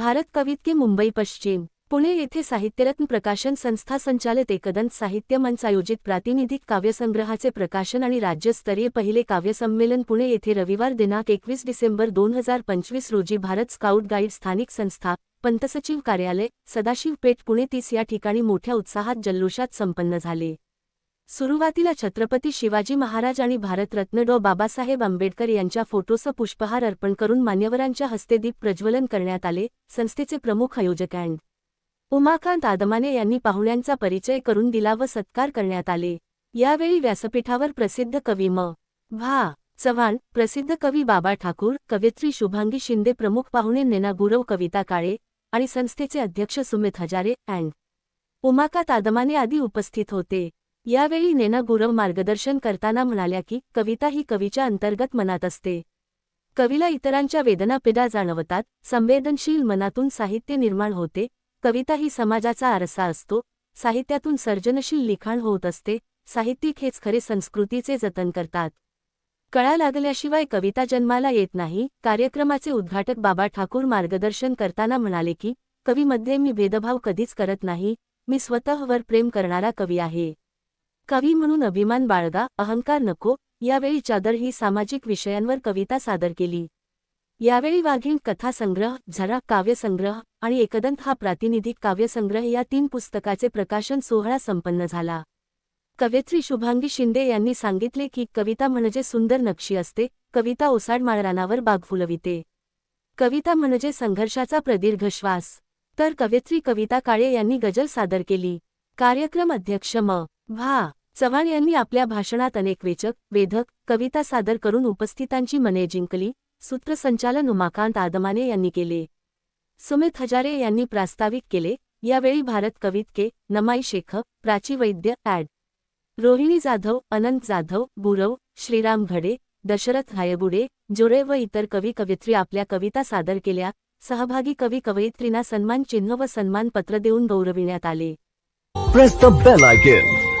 भारत कवितके मुंबई पश्चिम पुणे येथे साहित्यरत्न प्रकाशन संस्था संचालित एकदंत साहित्य मंच आयोजित प्रातिनिधिक काव्यसंग्रहाचे प्रकाशन आणि राज्यस्तरीय पहिले काव्यसंमेलन पुणे येथे रविवार दिनांक एकवीस डिसेंबर दोन हजार पंचवीस रोजी भारत स्काउट गाईड स्थानिक संस्था पंतसचिव कार्यालय सदाशिव पेठ पुणे तीस या ठिकाणी मोठ्या उत्साहात जल्लोषात संपन्न झाले. सुरुवातीला छत्रपती शिवाजी महाराज आणि भारतरत्न डॉ. बाबासाहेब आंबेडकर यांच्या फोटोचं पुष्पहार अर्पण करून मान्यवरांच्या हस्ते दीप प्रज्वलन करण्यात आले संस्थेचे प्रमुख आयोजक अँड. उमाकांत आदमाने यांनी पाहुण्यांचा परिचय करून दिला व सत्कार करण्यात आले. यावेळी व्यासपीठावर प्रसिद्ध कवी म. भा. चव्हाण प्रसिद्ध कवी बाबा ठाकूर कवयित्री शुभांगी शिंदे प्रमुख पाहुणे नेना गुरव कविता काळे आणि संस्थेचे अध्यक्ष सुमित हजारे अँड. उमाकांत आदमाने आदी उपस्थित होते. यावेळी नेना गुरव मार्गदर्शन करताना म्हणाल्या की कविता ही कवीच्या अंतर्गत मनात असते. कवीला इतरांच्या वेदना पिडा जाणवतात संवेदनशील मनातून साहित्य निर्माण होते कविता ही समाजाचा आरसा असतो साहित्यातून सर्जनशील लिखाण होत असते साहित्यिक हेच खरे संस्कृतीचे जतन करतात. कळा लागल्याशिवाय कविता जन्माला येत नाही कार्यक्रमाचे उद्घाटक बाबा ठाकूर मार्गदर्शन करताना म्हणाले की कवीमध्ये मी भेदभाव कधीच करत नाही मी स्वतःवर प्रेम करणारा कवी आहे. कवी म्हणून अभिमान बाळगा अहंकार नको. यावेळी चादर ही सामाजिक विषयांवर कविता सादर केली. यावेळी वाघीण कथासंग्रह झरा काव्यसंग्रह आणि एकदंत हा प्रातिनिधिक काव्यसंग्रह या तीन पुस्तकाचे प्रकाशन सोहळा संपन्न झाला. कवयित्री शुभांगी शिंदे यांनी सांगितले की कविता म्हणजे सुंदर नक्षी असते. कविता ओसाड माळरानावर बाग फुलविते. कविता म्हणजे संघर्षाचा प्रदीर्घ श्वास. तर कवयित्री कविता काळे यांनी गजल सादर केली. कार्यक्रम अध्यक्ष म. भा. चव्हाण यांनी आपल्या भाषणात अनेक वेचक वेधक कविता सादर करून उपस्थितांची मने जिंकली सूत्रसंचालन उमाकांत आदमाने यांनी केले. सुमित हजारे यांनी प्रास्ताविक केले यावेळी भारत कवितके नमाई शेख प्राची वैद्य ॲड. रोहिणी जाधव अनंत जाधव गुरव श्रीराम घडे दशरथ हायबुडे जोरे व इतर कवी कवित्री आपल्या कविता सादर केल्या सहभागी कवी कवयित्रींना सन्मान चिन्ह व सन्मानपत्र देऊन गौरविण्यात आले.